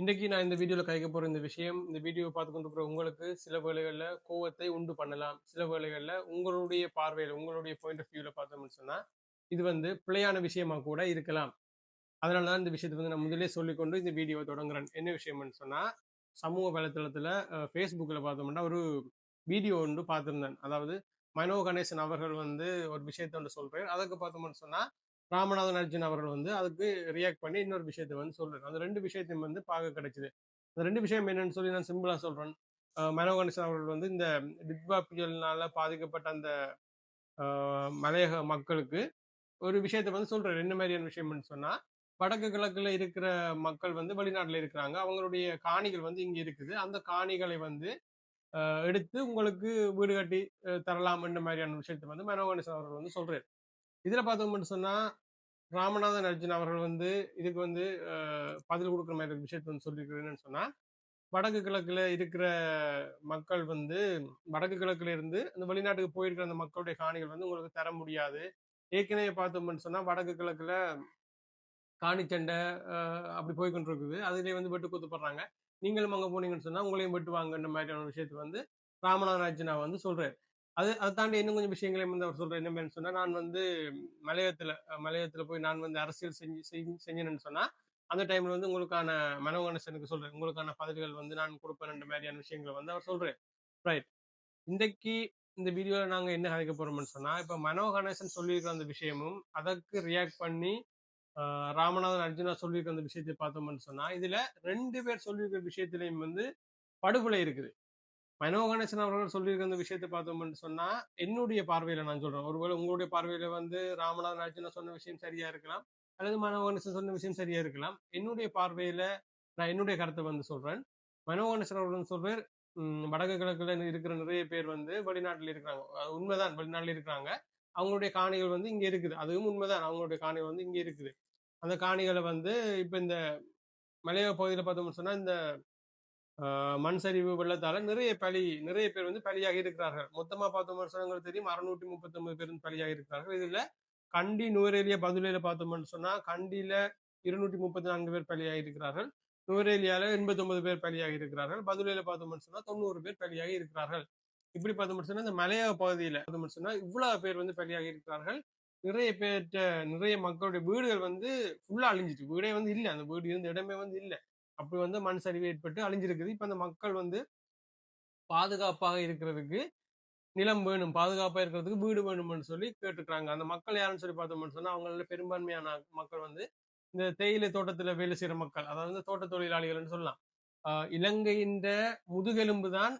இன்றைக்கு நான் இந்த வீடியோவில் கைக்க போகிற இந்த விஷயம் இந்த வீடியோவை பார்த்து கொண்டு போகிற உங்களுக்கு சில வேலைகளில் கோவத்தை உண்டு பண்ணலாம். சில வேலைகளில் உங்களுடைய பார்வையில் உங்களுடைய பாயிண்ட் ஆஃப் வியூவில் பார்த்தோம்னு சொன்னால் இது வந்து பிழையான விஷயமா கூட இருக்கலாம். அதனால தான் இந்த விஷயத்தை வந்து நான் முதலே சொல்லிக்கொண்டு இந்த வீடியோவை தொடங்குறேன். என்ன விஷயம்னு சொன்னால் சமூக வலைத்தளத்தில் ஃபேஸ்புக்கில் பார்த்தோம்னா ஒரு வீடியோ ஒன்று பார்த்துருந்தேன். அதாவது மனோ கணேசன் அவர்கள் வந்து ஒரு விஷயத்தை ஒன்று சொல்கிறேன் அதுக்கு பார்த்தோம்னு சொன்னால் ராமநாதன் அர்ஜுன் அவர்கள் வந்து அதுக்கு ரியாக்ட் பண்ணி இன்னொரு விஷயத்தை வந்து சொல்றாரு. அந்த ரெண்டு விஷயத்தையும் வந்து பார்க்க கிடைச்சிது. அந்த ரெண்டு விஷயம் என்னன்னு சொல்லி நான் சிம்பிளா சொல்றேன். அஹ் மனோ கணேசன் அவர்கள் வந்து இந்த டிட்வா புயல்னால பாதிக்கப்பட்ட அந்த மலையக மக்களுக்கு ஒரு விஷயத்தை வந்து சொல்றாரு. என்ன மாதிரியான விஷயம்னு சொன்னா வடக்கு கிழக்குல இருக்கிற மக்கள் வந்து வெளிநாட்டில் இருக்கிறாங்க. அவங்களுடைய காணிகள் வந்து இங்க இருக்குது. அந்த காணிகளை வந்து எடுத்து உங்களுக்கு வீடு கட்டி தரலாம் என்ற மாதிரியான விஷயத்தை வந்து மனோ கணேசன் அவர்கள் வந்து சொல்றாரு. இதில் பார்த்தோம்னு சொன்னால் ராமநாதன் அர்ஜுன் அவர்கள் வந்து இதுக்கு வந்து பதில் கொடுக்குற மாதிரி ஒரு விஷயத்தை வந்து சொல்லியிருக்கிறேன்னு சொன்னால் வடக்கு கிழக்கில் இருக்கிற மக்கள் வந்து வடக்கு கிழக்குல இருந்து அந்த வெளிநாட்டுக்கு போயிருக்கிற அந்த மக்களுடைய காணிகள் வந்து உங்களுக்கு தர முடியாது. ஏற்கனவே பார்த்தோம்னு சொன்னால் வடக்கு கிழக்குல காணி சண்டை அப்படி போய்கொண்டு இருக்குது அதுலேயே வந்து வெட்டு குத்துப்படுறாங்க நீங்களும் அங்கே போனீங்கன்னு சொன்னால் உங்களையும் வெட்டுவாங்கன்ற மாதிரியான விஷயத்தை வந்து ராமநாதன் அர்ஜுனா வந்து சொல்கிறேன் அது அதை தாண்டி இன்னும் கொஞ்சம் விஷயங்களையும் வந்து அவர் சொல்ற என்ன சொன்னா நான் வந்து மலையத்துல மலையத்துல போய் நான் வந்து அரசியல் செஞ்சு செஞ்சு- செஞ்சேன்னு சொன்னா அந்த டைம்ல வந்து உங்களுக்கான மனோகணேசனுக்கு சொல்றேன். உங்களுக்கான பதவிகள் வந்து நான் கொடுப்பேன் மாதிரியான விஷயங்களை வந்து அவர் சொல்றேன் ரைட் இன்றைக்கு இந்த வீடியோல நாங்க என்ன கதைக்க போறோம்னு சொன்னா இப்ப மனோ கணேசன் சொல்லியிருக்கிற அந்த விஷயமும் அதற்கு ரியாக்ட் பண்ணி ஆஹ், ராமநாதன் அர்ஜுனா சொல்லியிருக்கிற அந்த விஷயத்தை பார்த்தோம்னு சொன்னா இதுல ரெண்டு பேர் சொல்லியிருக்கிற விஷயத்திலையும் வந்து படுகொலை இருக்குது. மனோ கணேசன் அவர்கள் சொல்லியிருக்க அந்த விஷயத்தை பார்த்தோம்னு சொன்னா என்னுடைய பார்வையில நான் சொல்றேன். ஒருவேளை உங்களுடைய பார்வையில வந்து ராமநாதன் அர்ஜுனா சொன்ன விஷயம் சரியா இருக்கலாம். அல்லது மனோ கணேசன் சொன்ன விஷயம் சரியா இருக்கலாம். என்னுடைய பார்வையில நான் என்னுடைய கருத்தை வந்து சொல்றேன். மனோ கணேசன் அவர்கள் சொல்றார் வடக்கு கிழக்குல இருக்கிற நிறைய பேர் வந்து வெளிநாட்டில் இருக்கிறாங்க. உண்மைதான் வெளிநாட்டில் இருக்கிறாங்க. அவங்களுடைய காணிகள் வந்து இங்க இருக்குது. அதுவும் உண்மைதான் அவங்களுடைய காணிகள் வந்து இங்க இருக்குது. அந்த காணிகளை வந்து இப்ப இந்த மலையக பகுதியில் பார்த்தோம்னு சொன்னா இந்த மண் சரிவு வெள்ளத்தால நிறைய பலி நிறைய பேர் வந்து பலியாகி இருக்கிறார்கள். மொத்தமா பார்த்தோம்னு சொன்னாங்க தெரியும். அறுநூற்றி முப்பத்தி ஒன்பது பேர் வந்து பலியாகி இருக்கிறார்கள். இதுல கண்டி நுவரேலியா பதுலையில பார்த்தோம்னு சொன்னா கண்டியில இருநூற்றி முப்பத்தி நான்கு பேர் பலியாக இருக்கிறார்கள். நுவரேலியால எண்பத்தி ஒன்பது பேர் பலியாகி இருக்கிறார்கள். பதுலையில பார்த்தோம்னு சொன்னா தொண்ணூறு பேர் பலியாகி இருக்கிறார்கள். இப்படி பார்த்தோம்னு சொன்னா இந்த மலையக பகுதியில பார்த்தோம்னு சொன்னா இவ்வளவு பேர் வந்து பலியாக இருக்கிறார்கள். நிறைய பேர்கிட்ட நிறைய மக்களுடைய வீடுகள் வந்து ஃபுல்லா அழிஞ்சிட்டு வீடே வந்து இல்லை. அந்த வீடு இருந்த இடமே வந்து இல்லை. அப்படி வந்து மண் சரிவு ஏற்பட்டு அழிஞ்சிருக்குது. இப்போ அந்த மக்கள் வந்து பாதுகாப்பாக இருக்கிறதுக்கு நிலம் வேணும் பாதுகாப்பா இருக்கிறதுக்கு வீடு வேணும்னு சொல்லி கேட்டுக்கிறாங்க. அந்த மக்கள் யாருன்னு சொல்லி பார்த்தோம்னு சொன்னால் அவங்கள பெரும்பான்மையான மக்கள் வந்து இந்த தேயிலை தோட்டத்துல வேலை செய்யற மக்கள். அதாவது இந்த தோட்ட தொழிலாளிகள்னு சொல்லலாம். ஆஹ் இலங்கையின் முதுகெலும்பு தான்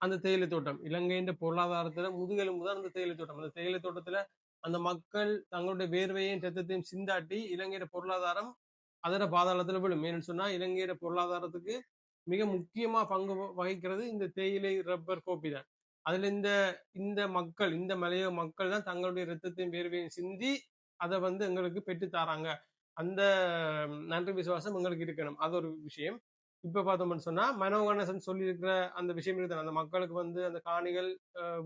அந்த தேயிலை தோட்டம். இலங்கையின் பொருளாதாரத்துல முதுகெலும்பு தான் அந்த தேயிலை தோட்டம். அந்த தேயிலை தோட்டத்துல அந்த மக்கள் தங்களுடைய வேர்வையும் ரத்தத்தையும் சிந்தாட்டி இலங்கையோட பொருளாதாரம் அதோட பாதாளத்தில் விழும். ஏன்னு சொன்னால் இலங்கையோட பொருளாதாரத்துக்கு மிக முக்கியமா பங்கு வகிக்கிறது இந்த தேயிலை ரப்பர் கோப்பி தான். அதுல இந்த இந்த மக்கள் இந்த மலைய மக்கள் தான் தங்களுடைய ரத்தத்தையும் வேர்வையும் சிந்தி அதை வந்து எங்களுக்கு பெற்று தாராங்க. அந்த நன்றி விசுவாசம் எங்களுக்கு இருக்கணும். அது ஒரு விஷயம். இப்போ பார்த்தோம்னு சொன்னால் மனோ கணேசன் சொல்லியிருக்கிற அந்த விஷயம் இருக்குது அந்த மக்களுக்கு வந்து அந்த காணிகள்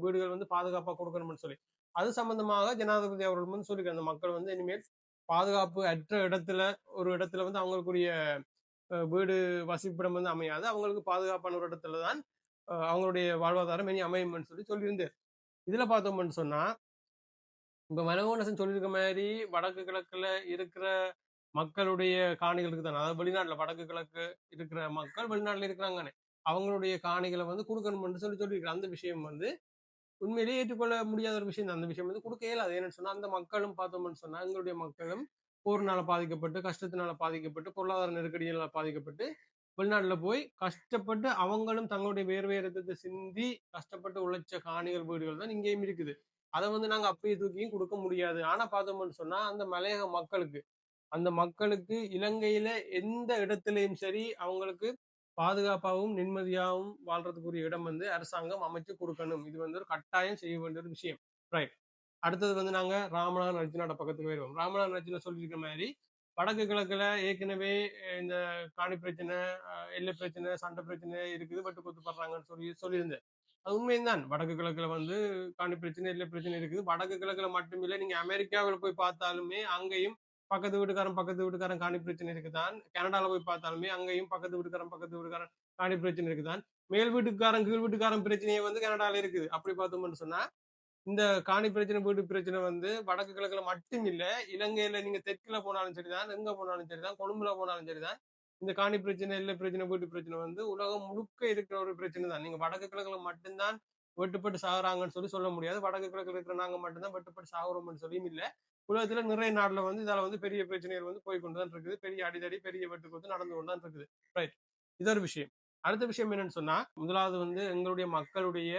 வீடுகள் வந்து பாதுகாப்பாக கொடுக்கணும்னு சொல்லி. அது சம்பந்தமாக ஜனாதிபதி அவர்கள் வந்து சொல்லியிருக்காரு. அந்த மக்கள் வந்து இனிமேல் பாதுகாப்பு அற்ற இடத்துல ஒரு இடத்துல வந்து அவங்களுக்குரிய அஹ், வீடு வசிப்பிடம் வந்து அமையாது. அவங்களுக்கு பாதுகாப்பான ஒரு இடத்துல தான் அஹ், அவங்களுடைய வாழ்வாதாரம் இனி அமையும்னு சொல்லி சொல்லியிருந்தார் இதுல பார்த்தோம்னு சொன்னா இப்போ மனோகனசன் சொல்லியிருக்க மாதிரி வடக்கு கிழக்குல இருக்கிற மக்களுடைய காணிகளுக்கு தானே. அதாவது வெளிநாட்டுல வடக்கு கிழக்கு இருக்கிற மக்கள் வெளிநாட்டுல இருக்கிறாங்கன்னு. அவங்களுடைய காணிகளை வந்து கொடுக்கணும்னு சொல்லி சொல்லியிருக்காங்க அந்த விஷயம் வந்து உண்மையிலேயே ஏற்றுக்கொள்ள முடியாத ஒரு விஷயம் அந்த விஷயம் வந்து கொடுக்க இயலாது. ஏன்னு சொன்னா அந்த மக்களும் பார்த்தோம்னு சொன்னா எங்களுடைய மக்களும் போர்னால பாதிக்கப்பட்டு கஷ்டத்தினால பாதிக்கப்பட்டு பொருளாதார நெருக்கடியினால பாதிக்கப்பட்டு வெளிநாட்டுல போய் கஷ்டப்பட்டு அவங்களும் தங்களுடைய வேர்வை ரத்தத்தை சிந்தி கஷ்டப்பட்டு உழைச்ச காணிகள் வீடுகள் தான் இங்கேயும் இருக்குது. அதை வந்து நாங்க அப்பயே தூக்கியும் கொடுக்க முடியாது. ஆனா பார்த்தோம்னு சொன்னா அந்த மலையக மக்களுக்கு அந்த மக்களுக்கு இலங்கையில எந்த இடத்துலயும் சரி அவங்களுக்கு பாதுகாப்பாகவும் நிம்மதியாகவும் வாழ்றதுக்குரிய இடம் வந்து அரசாங்கம் அமைச்சு கொடுக்கணும். இது வந்து ஒரு கட்டாயம் செய்ய வேண்டிய ஒரு விஷயம். ரைட் அடுத்தது வந்து நாங்க ராமநாதன் அர்ஜுனோட பக்கத்துக்கு வருவோம் ராமநாதன் அர்ஜுனா சொல்லியிருக்க மாதிரி வடக்கு கிழக்குல ஏற்கனவே இந்த காணி பிரச்சனை எல்லை பிரச்சனை சண்டை பிரச்சனை இருக்குது பட்டு குத்துப்படுறாங்கன்னு சொல்லி சொல்லியிருந்தேன். அது உண்மையும்தான் வடக்கு கிழக்குல வந்து காணி பிரச்சனை எல்லை பிரச்சனை இருக்குது. வடக்கு கிழக்குல மட்டுமில்லை. நீங்க அமெரிக்காவில் போய் பார்த்தாலுமே அங்கேயும் பக்கத்து வீட்டுக்காரன் பக்கத்து வீட்டுக்காரன் காணி பிரச்சனை இருக்குதான். கனடால போய் பார்த்தாலுமே அங்கேயும் பக்கத்து வீட்டுக்காரன் பக்கத்து வீட்டுக்காரன் காணி பிரச்சனை இருக்குதான். மேல் வீட்டுக்காரன் கீழ் வீட்டுக்காரன் பிரச்சனையே வந்து கனடால இருக்குது. அப்படி பார்த்தோம்னு சொன்னா இந்த காணி பிரச்சனை வீட்டு பிரச்சனை வந்து வடக்கு கிழக்குல மட்டும் இல்ல இலங்கையில நீங்க தெற்குல போனாலும் சரிதான் எங்க போனாலும் சரிதான் கொழும்புல போனாலும் சரிதான். இந்த காணி பிரச்சனை இல்ல பிரச்சனை வீட்டு பிரச்சனை வந்து உலகம் முழுக்க இருக்கிற ஒரு பிரச்சனை தான் நீங்க வடக்கு கிழக்குல மட்டும்தான் வெட்டுப்பட்டு சாகுறாங்கன்னு சொல்லி சொல்ல முடியாது. வடக்கு கிழக்குல இருக்கிற நாங்க மட்டும்தான் வெட்டுப்பட்டு சாகுறோம்னு சொல்லியும் இல்ல. உலகத்துல நிறைய நாடுல வந்து இதால வந்து பெரிய பிரச்சனைகள் வந்து போய் கொண்டு தான் இருக்குது. பெரிய அடிதடி பெரிய வெட்டுக்கு நடந்து கொண்டு தான் இருக்குது. ரைட் இது ஒரு விஷயம். அடுத்த விஷயம் என்னன்னு சொன்னா முதலாவது வந்து எங்களுடைய மக்களுடைய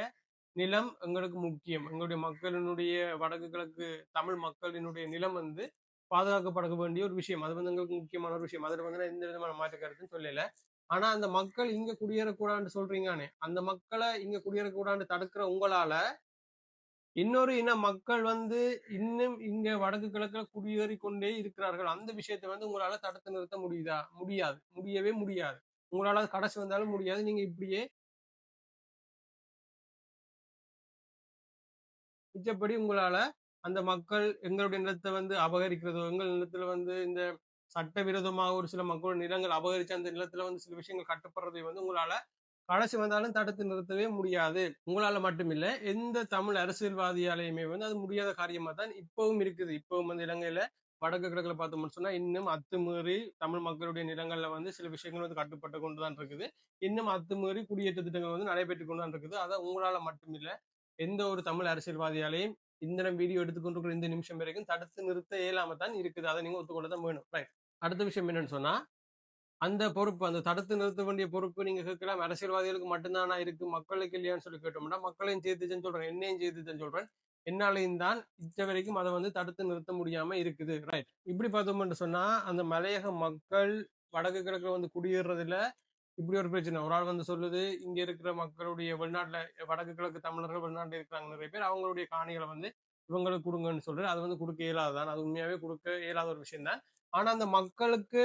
நிலம் எங்களுக்கு முக்கியம். எங்களுடைய மக்களினுடைய வடக்கு கிழக்கு தமிழ் மக்களினுடைய நிலம் வந்து பாதுகாக்கப்பட வேண்டிய ஒரு விஷயம். அது வந்து எங்களுக்கு முக்கியமான ஒரு விஷயம். அதில் வந்து எந்த விதமான மாற்ற கருத்துன்னு சொல்லல. ஆனா அந்த மக்கள் இங்க குடியேறக்கூடாதுன்னு சொல்றீங்கானே அந்த மக்களை இங்க குடியேறக்கூடாதுன்னு தடுக்கிற உங்களால இன்னொரு இன மக்கள் வந்து இன்னும் இங்க வடக்கு கிழக்குல குடியேறி கொண்டே இருக்கிறார்கள். அந்த விஷயத்தை வந்து உங்களால தடுத்து நிறுத்த முடியுதா? முடியாது. முடியவே முடியாது. உங்களால கடைசி வந்தாலும் முடியாது. நீங்க இப்படியே மிச்சப்படி உங்களால அந்த மக்கள் எங்களுடைய நிலத்தை வந்து அபகரிக்கிறதோ எங்கள் நிலத்துல வந்து இந்த சட்டவிரோதமாக ஒரு சில மக்களோட நிலங்கள் அபகரிச்சு அந்த நிலத்துல வந்து சில விஷயங்கள் கட்டுப்படுறதை வந்து உங்களால கடைசி வந்தாலும் தடுத்து நிறுத்தவே முடியாது. உங்களால மட்டுமில்ல எந்த தமிழ் அரசியல்வாதியாலையுமே வந்து அது முடியாத காரியமா தான் இப்பவும் இருக்குது. இப்பவும் வந்து இலங்கையில வடக்கு கிழக்குல பார்த்தோம்னு சொன்னா இன்னும் அத்துமீறி தமிழ் மக்களுடைய நிலங்கள்ல வந்து சில விஷயங்கள் வந்து கட்டுப்பட்டு கொண்டுதான் இருக்குது. இன்னும் அத்துமீறி குடியேற்ற திட்டங்கள் வந்து நடைபெற்று கொண்டுதான் இருக்குது. அதை உங்களால மட்டுமில்ல எந்த ஒரு தமிழ் அரசியல்வாதியாலையும் இந்த வீடியோ எடுத்துக்கொண்டிருக்கிற இந்த நிமிஷம் வரைக்கும் தடுத்து நிறுத்த இயலாம தான் இருக்குது. அதை நீங்க ஒத்துக்கொள்ளதான் வேணும். ரைட் அடுத்த விஷயம் என்னன்னு சொன்னா அந்த பொறுப்பு அந்த தடுத்து நிறுத்த வேண்டிய பொறுப்பு நீங்க கேட்கலாம். அரசியல்வாதிகளுக்கு மட்டும்தானா இருக்கு? மக்களுக்கு இல்லையான்னு சொல்லி கேட்டோம்னா மக்களையும் சேர்த்துச்சேன்னு சொல்றேன். என்னையும் சேர்த்துச்சேன்னு சொல்றேன். என்னாலையும் தான் இச்ச வரைக்கும் அதை வந்து தடுத்து நிறுத்த முடியாம இருக்குது. ரைட் இப்படி பார்த்தோம்னு சொன்னா அந்த மலையக மக்கள் வடக்கு கிழக்குல வந்து குடியேறதுல இப்படி ஒரு பிரச்சனை. ஒரு ஆள் வந்து சொல்லுது இங்க இருக்கிற மக்களுடைய வெளிநாட்டுல வடக்கு கிழக்கு தமிழர்கள் வெளிநாட்டுல இருக்கிறாங்க. நிறைய பேர் அவங்களுடைய காணிகளை வந்து இவங்களுக்கு கொடுங்கன்னு சொல்றது அது வந்து கொடுக்க இயலாததான். அது உண்மையாவே கொடுக்க இயலாத ஒரு விஷயம் தான் ஆனா அந்த மக்களுக்கு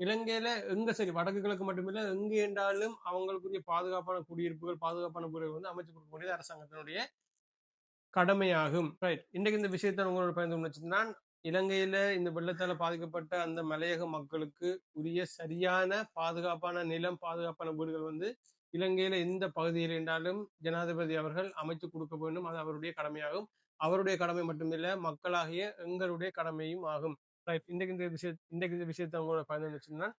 இலங்கையில எங்க சரி வடக்கு கிழக்கு மட்டுமில்ல எங்க என்றாலும் அவங்களுக்குரிய பாதுகாப்பான குடியிருப்புகள் பாதுகாப்பான குடியிருப்பு வந்து அமைச்சு கொடுக்க அரசாங்கத்தினுடைய கடமையாகும். ரைட் இன்றைக்கு இந்த விஷயத்தை உங்களோட பயந்து உணர்ச்சினா இலங்கையில இந்த வெள்ளத்தால பாதிக்கப்பட்ட அந்த மலையக மக்களுக்கு உரிய சரியான பாதுகாப்பான நிலம் பாதுகாப்பான வீடுகள் வந்து இலங்கையில எந்த பகுதியில் என்றாலும் ஜனாதிபதி அவர்கள் அமைத்து கொடுக்க வேண்டும். அது அவருடைய கடமையாகும். அவருடைய கடமை மட்டுமில்ல மக்களாகிய எங்களுடைய கடமையும் ஆகும். ரைட் இன்றைக்கு இந்த விஷய இன்றைக்கு இந்த விஷயத்தை உங்களோட பயந்து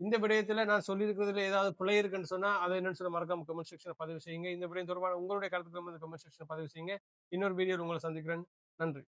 இந்த விடயத்தில் நான் சொல்லியிருக்கிறதுல ஏதாவது பிள்ளை இருக்குன்னு சொன்னா அதை என்னன்னு சொல்ல மறக்காம கமெண்ட் செக்ஷன் பதிவு செய்யுங்க. இந்த விடயம் தொடர்பான உங்களுடைய கருத்துக்கள் வந்து கமெண்ட் செக்ஷன் பதிவு செய்யுங்க. இன்னொரு வீடியோ உங்களை சந்திக்கிறேன். நன்றி.